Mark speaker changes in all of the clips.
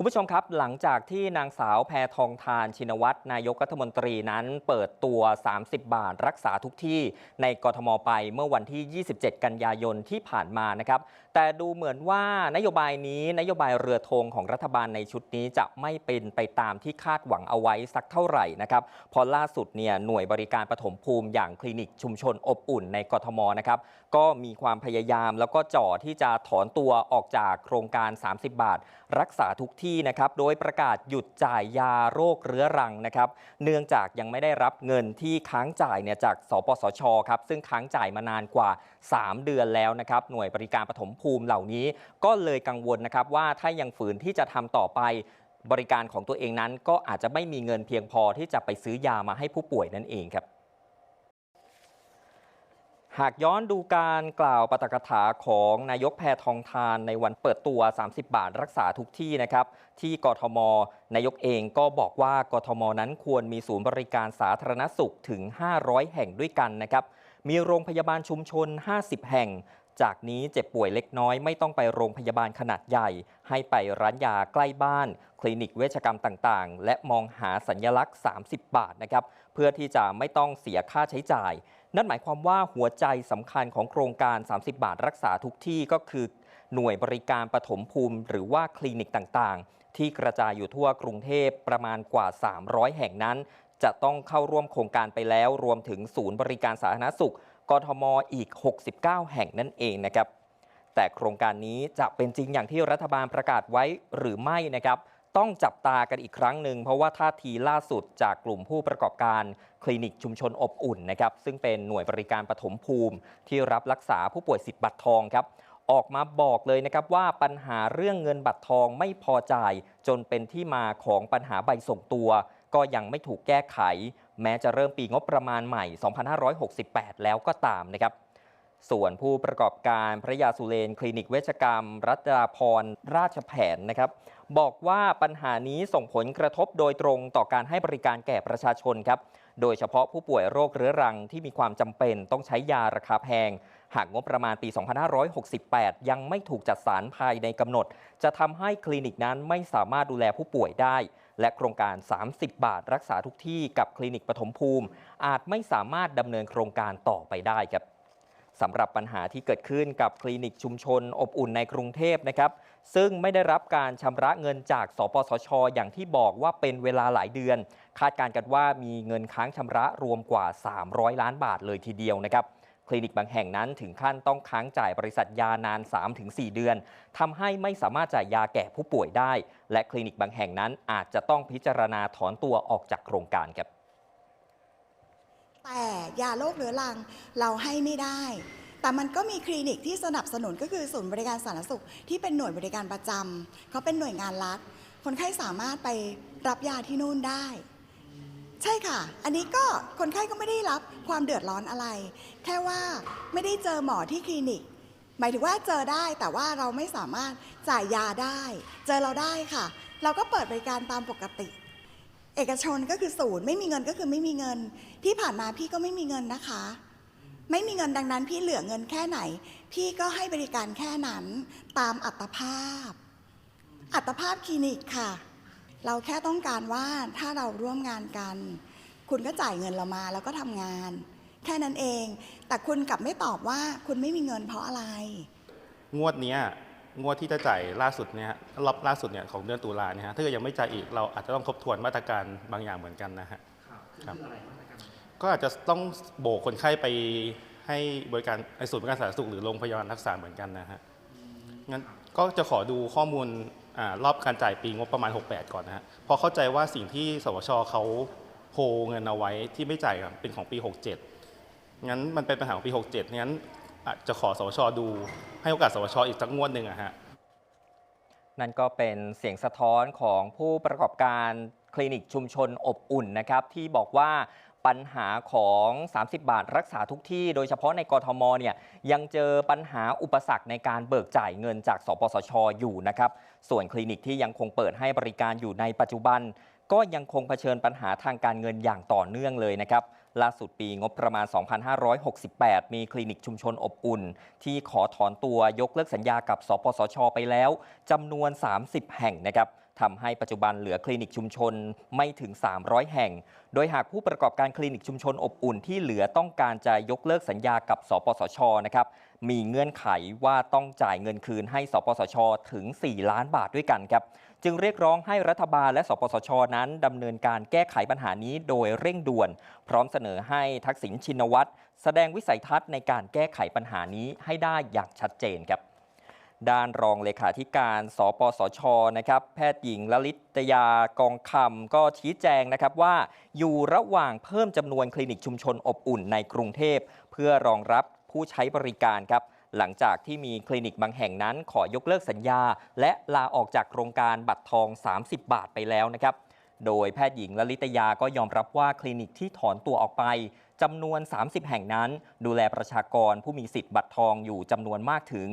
Speaker 1: คุณผู้ชมครับหลังจากที่นางสาวแพทองทานชินวัตรนายกรัฐมนตรีนั้นเปิดตัว 30 บาท รักษาทุกที่ในกทมไปเมื่อวันที่ 27 กันยายนที่ผ่านมานะครับแต่ดูเหมือนว่านโยบายนี้นโยบายเรือธงของรัฐบาลในชุดนี้จะไม่เป็นไปตามที่คาดหวังเอาไว้สักเท่าไหร่นะครับพอล่าสุดเนี่ยหน่วยบริการปฐมภูมิอย่างคลินิกชุมชนอบอุ่นในกทมนะครับก็มีความพยายามแล้วก็จ่อที่จะถอนตัวออกจากโครงการ 30 บาท รักษาทุกที่นะครับโดยประกาศหยุดจ่ายยาโรคเรื้อรังนะครับ เนื่องจากยังไม่ได้รับเงินที่ค้างจ่ายเนี่ยจากสปสชครับซึ่งค้างจ่ายมานานกว่า 3 เดือนแล้วนะครับหน่วยบริการปฐมภูมิเหล่านี้ ก็เลยกังวลนะครับว่าถ้ายังฝืนที่จะทำต่อไปบริการของตัวเองนั้น ก็อาจจะไม่มีเงินเพียงพอที่จะไปซื้อยามาให้ผู้ป่วยนั่นเองครับ หากย้อนดูการกล่าวปาฐกถาของนายกแพทองทานในวันเปิดตัว 30 บาทรักษาทุกที่นะครับ ที่กทม นายกเองก็บอกว่ากทมนั้นควรมีศูนย์บริการสาธารณสุขถึง 500 แห่งด้วยกันนะครับ มีโรงพยาบาลชุมชน 50 แห่ง จากนี้เจ็บป่วยเล็กน้อยไม่ต้องไปโรงพยาบาลขนาดใหญ่ ให้ไปร้านยาใกล้บ้าน คลินิกเวชกรรมต่างๆ และมองหาสัญญลักษณ์ 30 บาทนะครับเพื่อที่จะไม่ต้องเสียค่าใช้จ่าย นั่นหมายความว่าหัวใจสำคัญของโครงการ 30 บาทรักษาทุกที่ก็คือ หน่วยบริการปฐมภูมิ หรือว่าคลินิกต่างๆ ที่กระจายอยู่ทั่วกรุงเทพประมาณกว่า 300 แห่งนั้น จะต้องเข้าร่วมโครงการไปแล้วรวมถึงศูนย์บริการสาธารณสุขกทมอีก 69 แห่งนั่นเองนะครับแต่โครงการนี้จะเป็นจริงอย่างที่รัฐบาลประกาศไว้หรือไม่นะครับ ต้องจับตากันอีกครั้งหนึ่ง เพราะว่าท่าทีล่าสุดจากกลุ่มผู้ประกอบการคลินิกชุมชนอบอุ่นนะครับซึ่งเป็นหน่วยบริการปฐมภูมิ ที่รับรักษาผู้ป่วยสิทธิ์บัตรทองครับออกมาบอกเลยนะครับว่าปัญหาเรื่องเงินบัตรทองไม่พอจ่าย จนเป็นที่มาของปัญหาใบส่งตัว ก็ยังไม่ถูกแก้ไข แม้จะเริ่มปีงบประมาณใหม่ 2568 แล้วก็ตามนะครับ ส่วนผู้ประกอบการพระยาสุเรนคลินิกเวชกรรม รัตดาพรราชแผนนะครับบอกว่าปัญหานี้ส่งผลกระทบโดยตรงต่อการให้บริการแก่ประชาชนครับ โดยเฉพาะผู้ป่วยโรคเรื้อรังที่มีความจำเป็นต้องใช้ยาราคาแพง หากงบประมาณปี 2568 ยังไม่ถูกจัดสรรภายในกำหนด จะทำให้คลินิกนั้นไม่สามารถดูแลผู้ป่วยได้ และโครงการ 30 บาทรักษาทุกที่กับคลินิกปฐมภูมิ อาจไม่สามารถดำเนินโครงการต่อไปได้ครับ สำหรับปัญหาที่เกิดขึ้นกับคลินิกชุมชนอบอุ่นในกรุงเทพนะครับ ซึ่งไม่ได้รับการชำระเงินจาก สปสช อย่างที่บอกว่าเป็นเวลาหลายเดือน คาดการณ์กันว่ามีเงินค้างชำระรวมกว่า 300 ล้านบาทเลยทีเดียวนะครับ คลินิกบางแห่งนั้นถึงขั้นต้องค้างจ่ายบริษัทยานาน 3-4 เดือนทำให้ไม่สามารถจ่ายยาแก่ผู้ป่วยได้ และคลินิกบางแห่งนั้นอาจจะต้องพิจารณาถอนตัวออกจากโครงการครับ
Speaker 2: แต่ยาโรคเรื้อรังเราให้ไม่ได้ แต่มันก็มีคลินิกที่สนับสนุนก็คือศูนย์บริการสาธารณสุข ที่เป็นหน่วยบริการประจำเขาเป็นหน่วยงานรัฐ คนไข้สามารถไปรับยาที่นู่นได้ ใช่ค่ะ อันนี้ก็คนไข้ก็ไม่ได้รับความเดือดร้อนอะไร แค่ว่าไม่ได้เจอหมอที่คลินิก หมายถึงว่าเจอได้แต่ว่าเราไม่สามารถจ่ายยาได้ เจอเราได้ค่ะ เราก็เปิดบริการตามปกติ เอกชนก็คือศูนย์ไม่มีเงินก็คือไม่มีเงิน ที่ผ่านมาพี่ก็ไม่มีเงินนะคะ ไม่มีเงินดังนั้น พี่เหลือเงินแค่ไหน พี่ก็ให้บริการแค่นั้น ตามอัตภาพ อัตภาพคลินิกค่ะ เราแค่ต้องการว่าถ้าเราร่วมงานกัน คุณก็จ่ายเงินเรามาแล้วก็ทำงาน แค่นั้นเอง แต่คุณกลับไม่ตอบว่าคุณไม่มีเงินเพราะอะไร
Speaker 3: งวดเนี้ย งวดที่จะจ่ายล่าสุดเนี่ยรอบล่าสุดเนี่ยของเดือนตุลาเนี่ยฮะถ้าเกิดยังไม่จ่ายอีกเราอาจจะต้องทบทวนมาตรการบางอย่างเหมือนกันนะฮะครับก็อาจจะต้องโบกคนไข้ไปให้บริการในศูนย์บริการสาธารณสุขหรือโรงพยาบาลรักษาเหมือนกันนะฮะงั้นก็จะขอดูข้อมูลอารอบการจ่ายปีงบประมาณ 68 ก่อนนะฮะเพอเข้าใจว่าสิ่งที่สวชเขาโฮเงินเอาไว้ที่ไม่จ่ายอะเป็นของปี 67 งั้นมันเป็นปัญหาของปี 67 งั้นอาจจะขอสวชดู ให้โอกาสสวชอีกสักงวดหนึ่งอะฮะ
Speaker 1: นั่นก็เป็นเสียงสะท้อนของผู้ประกอบการคลินิกชุมชนอบอุ่นนะครับที่บอกว่าปัญหาของ 30 บาทรักษาทุกที่ โดยเฉพาะในกทมเนี่ยยังเจอปัญหาอุปสรรคในการเบิกจ่ายเงินจากสปสชอยู่นะครับ ส่วนคลินิกที่ยังคงเปิดให้บริการอยู่ในปัจจุบัน ก็ยังคงเผชิญปัญหาทางการเงินอย่างต่อเนื่องเลยนะครับ ล่าสุดปีงบประมาณ 2568 มีคลินิกชุมชนอบอุ่น ที่ขอถอนตัวยกเลิกสัญญากับ สปสช ไปแล้วจำนวน 30 แห่งนะครับ ทำให้ปัจจุบันเหลือคลินิกชุมชนไม่ถึง 300 แห่ง โดยหากผู้ประกอบการคลินิกชุมชนอบอุ่นที่เหลือต้องการจะยกเลิกสัญญากับ สปสชนะครับ มีเงื่อนไขว่าต้องจ่ายเงินคืนให้ สปสช ถึง 4 ล้านบาทด้วยกันครับ จึงเรียกร้องให้รัฐบาลและ สปสช นั้นดำเนินการแก้ไขปัญหานี้โดยเร่งด่วน พร้อมเสนอให้ทักษิณชินวัตรแสดงวิสัยทัศน์ในการแก้ไขปัญหานี้ให้ได้อย่างชัดเจนครับ ด้านรองเลขาธิการ สปสช นะครับ แพทย์หญิงลลิตยากองคำก็ชี้แจงนะครับว่า อยู่ระหว่างเพิ่มจำนวนคลินิกชุมชนอบอุ่นในกรุงเทพ เพื่อรองรับผู้ใช้บริการครับ หลังจากที่มีคลินิกบางแห่งนั้นขอยกเลิกสัญญา และลาออกจากโครงการบัตรทอง 30 บาทไปแล้วนะครับ โดยแพทย์หญิงลลิตยาก็ยอมรับว่าคลินิกที่ถอนตัวออกไป จำนวน 30 แห่งนั้น ดูแลประชากรผู้มีสิทธิ์บัตรทองอยู่จำนวนมากถึง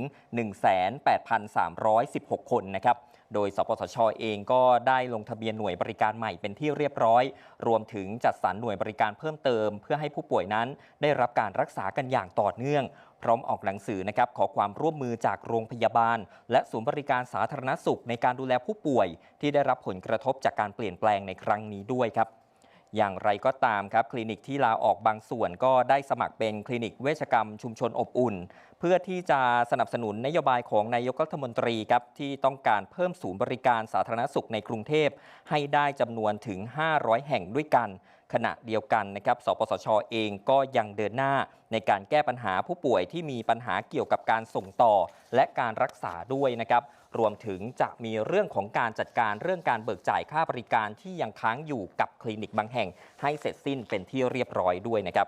Speaker 1: 18,316 คนนะครับโดยสปสชเองก็ได้ลงทะเบียนหน่วยบริการใหม่เป็นที่เรียบร้อย รวมถึงจัดสรรหน่วยบริการเพิ่มเติม เพื่อให้ผู้ป่วยนั้น ได้รับการรักษากันอย่างต่อเนื่อง พร้อมออกหนังสือนะครับขอความร่วมมือจากโรงพยาบาล และศูนย์บริการสาธารณสุขในการดูแลผู้ป่วย ที่ได้รับผลกระทบจากการเปลี่ยนแปลงในครั้งนี้ด้วยครับ อย่างไรก็ตามครับ คลินิกที่ลาออกบางส่วนก็ได้สมัครเป็นคลินิกเวชกรรมชุมชนอบอุ่น เพื่อที่จะสนับสนุนนโยบายของนายกรัฐมนตรีครับที่ต้องการเพิ่มศูนย์บริการสาธารณสุขในกรุงเทพ ให้ได้จำนวนถึง 500 แห่งด้วยกัน ขณะเดียวกันนะครับสปสชเองก็ยังเดินหน้าในการแก้ปัญหาผู้ป่วยที่มีปัญหาเกี่ยวกับการส่งต่อ และการรักษาด้วยนะครับ รวมถึงจะมีเรื่องของการจัดการเรื่องการเบิกจ่ายค่าบริการที่ยังค้างอยู่กับคลินิกบางแห่ง ให้เสร็จสิ้นเป็นที่เรียบร้อยด้วยนะครับ